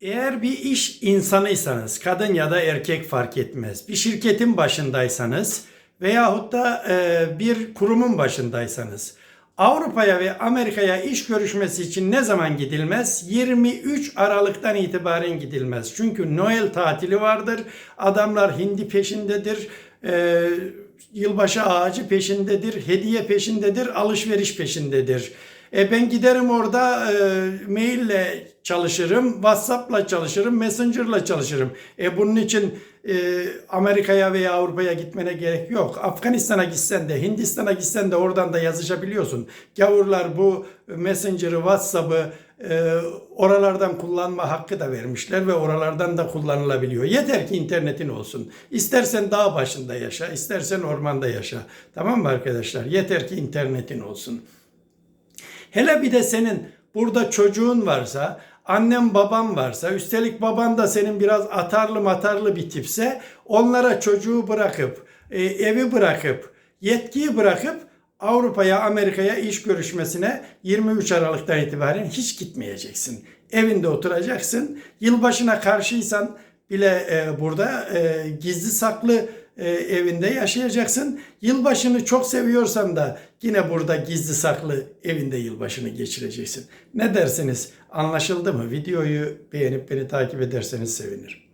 Eğer bir iş insanıysanız, kadın ya da erkek fark etmez, bir şirketin başındaysanız veyahut da e, bir kurumun başındaysanız, Avrupa'ya ve Amerika'ya iş görüşmesi için ne zaman gidilmez? 23 Aralık'tan itibaren gidilmez. Çünkü Noel tatili vardır, adamlar hindi peşindedir, e, yılbaşı ağacı peşindedir, hediye peşindedir, alışveriş peşindedir. E ben giderim orada e, maille çalışırım, WhatsApp'la çalışırım, Messenger'la çalışırım. E bunun için e, Amerika'ya veya Avrupa'ya gitmene gerek yok. Afganistan'a gitsen de, Hindistan'a gitsen de oradan da yazışabiliyorsun. Gavurlar bu Messenger'ı, WhatsApp'ı e, oralardan kullanma hakkı da vermişler ve oralardan da kullanılabiliyor. Yeter ki internetin olsun. İstersen dağ başında yaşa, istersen ormanda yaşa. Tamam mı arkadaşlar? Yeter ki internetin olsun. Hele bir de senin burada çocuğun varsa, annem babam varsa, üstelik baban da senin biraz atarlı matarlı bir tipse, onlara çocuğu bırakıp, e, evi bırakıp, yetkiyi bırakıp Avrupa'ya, Amerika'ya iş görüşmesine 23 Aralık'tan itibaren hiç gitmeyeceksin. Evinde oturacaksın. Yılbaşına karşıysan bile e, burada e, gizli saklı e, evinde yaşayacaksın. Yılbaşını çok seviyorsan da yine burada gizli saklı evinde yılbaşını geçireceksin. Ne dersiniz? Anlaşıldı mı? Videoyu beğenip beni takip ederseniz sevinirim.